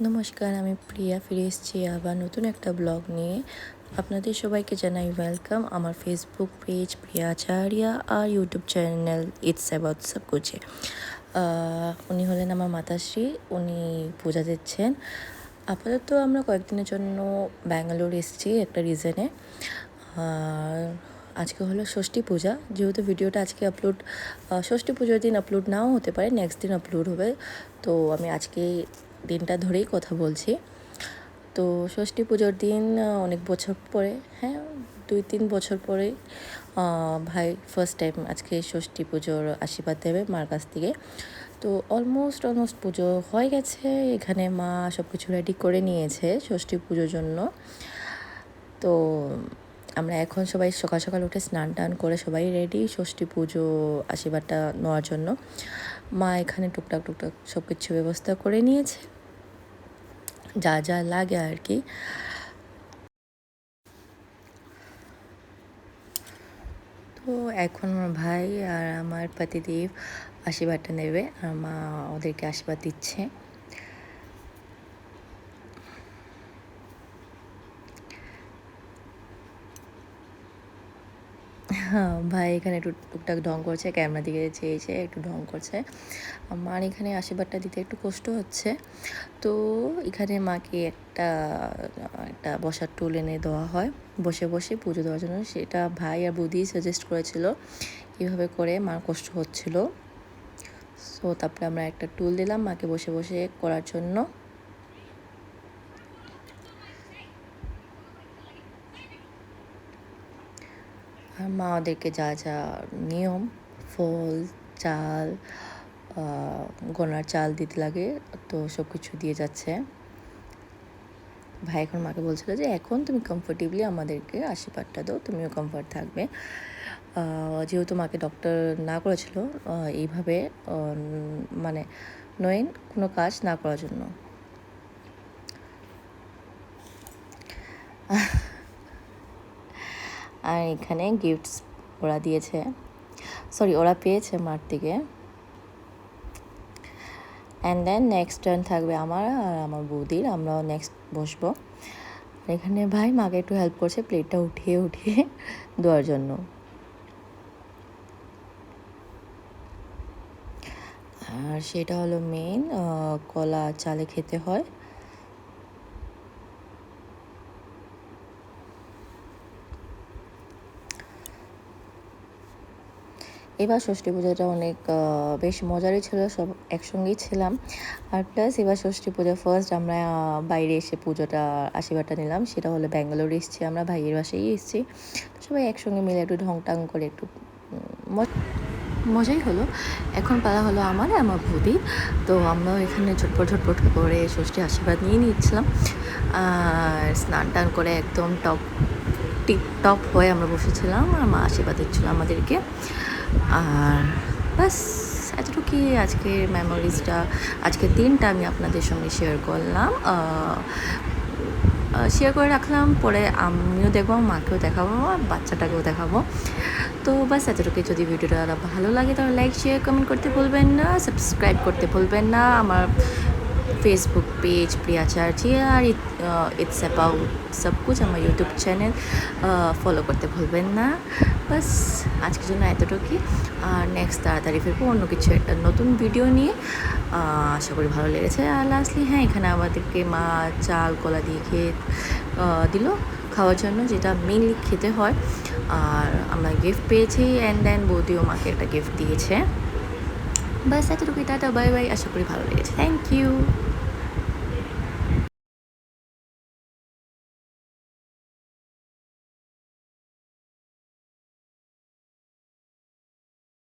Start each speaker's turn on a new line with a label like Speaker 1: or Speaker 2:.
Speaker 1: নমস্কার, আমি প্রিয়া ফিরে এসেছি আবার নতুন একটা ব্লগ নিয়ে। আপনাদের সবাইকে জানাই ওয়েলকাম আমার Facebook page Priya Acharya R YouTube channel it's about Sab Kuch উনি হলেন আমার মাতাশ্রী, উনি পূজা দিচ্ছেন। আপাতত আমরা কয়েকদিনের জন্য ব্যাঙ্গালোর এসেছি একটা রিজনে আজকে হলো ষষ্ঠী পূজা, যেহেতু ভিডিওটা আজকে আপলোড ষষ্ঠী পুজোর দিন আপলোড নাও হতে পারে নেক্সট দিন আপলোড হবে। তো আমি আজকে দিনটা ধরেই কথা বলছি। তো ষষ্ঠী পুজোর দিন অনেক বছর পরে হ্যাঁ দুই তিন বছর পরে ভাই ফার্স্ট টাইম আজকে ষষ্ঠী পুজোর আশীর্বাদ দেবে মার কাছ থেকে। তো অলমোস্ট অলমোস্ট পুজো হয়ে গেছে, এখানে মা সব কিছু রেডি করে নিয়েছে ষষ্ঠী পুজোর জন্য। তো আমরা এখন সবাই সকাল সকাল উঠে স্নান টান করে সবাই রেডি ষষ্ঠী পুজো আশীর্বাদটা নেওয়ার জন্য। মা এখানে টুকটাক টুকটাক সব কিছু ব্যবস্থা করে নিয়েছে। যা যা লাগে আর কি। তো এখন আমার ভাই আর আমার পতিদেব আশীর্বাদটা নেবে আর মা ওদেরকে আশীর্বাদ দিচ্ছে। ভাই এখানে একটু টুকটাক ঢং করছে ক্যামেরা দিকে চেয়েছে, একটু ঢং করছে। আমার এখানে আশীর্বাদটা দিতে একটু কষ্ট হচ্ছে। তো এখানে মাকে একটা একটা বসার টুল এনে দেওয়া হয়। বসে বসে পুজো দেওয়ার জন্য সেটা ভাই আর বৌদি সাজেস্ট করেছিল কীভাবে করে মার কষ্ট হচ্ছিল। সো তারপরে আমরা একটা টুল দিলাম মাকে বসে বসে করার জন্য। আর মা ওদেরকে যা যা নিয়ম, ফল, চাল গোনার চাল দিতে লাগে, তো সব কিছু দিয়ে যাচ্ছে। ভাই এখন মাকে বলছিল যে, এখন তুমি কমফোর্টেবলি আমাদেরকে আশীর্বাদটা দাও, তুমিও কমফর্ট থাকবে। যেহেতু মাকে ডক্টর না করেছিল এইভাবে মানে নয়েন কোনো কাজ না করার জন্য। আর এখানে গিফটস ওরা দিয়েছে। সরি ওরা পেয়েছে মার থেকে। অ্যান্ড দেন নেক্সট টার্ন থাকবে আমার আর আমার বৌদির, আমরাও নেক্সট বসবো। এখানে ভাই মাকে একটু হেল্প করছে প্লেটটা উঠিয়ে উঠিয়ে দেওয়ার জন্য। আর সেটা হলো মেন কলা চালে খেতে হয়। এবার ষষ্ঠী পূজাটা অনেক বেশ মজারই ছিল, সব একসঙ্গেই ছিলাম। আর প্লাস এবার ষষ্ঠী পুজো ফার্স্ট আমরা বাইরে এসে পুজোটা, আশীর্বাদটা নিলাম, সেটা হলো ব্যাঙ্গালোরে এসেছি আমরা, ভাইয়ের বাসায় এসেছি। সবাই একসঙ্গে মিলে একটু ঢং টাং করে একটু মজাই হলো। এখন পালা হলো আমার আমার বৌদি তো আমরাও এখানে ঝটপট ঝটপট করে ষষ্ঠী আশীর্বাদ নিয়ে নিচ্ছিলাম। আর স্নান টান করে একদম টপ টিপ টপ হয়ে আমরা বসেছিলাম। আর মা আশীর্বাদ দিচ্ছিল আমাদেরকে। আর বাস এতটুকুই আজকের মেমোরিজটা আজকের দিনটা আমি আপনাদের সঙ্গে শেয়ার করলাম। শেয়ার করে রাখলাম, পরে আমিও দেখব, মাকেও দেখাবো, বাচ্চাটাকেও দেখাবো। তো বাস এতটুকু যদি ভিডিওটা ভালো লাগে তাহলে লাইক শেয়ার কমেন্ট করতে ভুলবেন না সাবস্ক্রাইব করতে ভুলবেন না। আমার ফেসবুক পেজ প্রিয়া চার্জি আর ইটস অ্যাবাউট সব কুছ আমার ইউটিউব চ্যানেল ফলো করতে ভুলবেন না। বাস, আজকের জন্য এতটুকুই। আর নেক্সট তাড়াতাড়ি ফিরবো অন্য কিছু একটা নতুন ভিডিও নিয়ে। আশা করি ভালো লেগেছে। আর লাস্টলি হ্যাঁ এখানে আমাদেরকে মা চাল, কলা দিয়ে খেয়ে দিল। খাওয়ার জন্য যেটা মেনলি খেতে হয়। আর আমরা গিফট পেয়েছি অ্যান্ড দেন বৌদিও মাকে একটা গিফট দিয়েছে। বাস এতটুকুই টাটা বাই বাই আশা করি ভালো লেগেছে। Thank you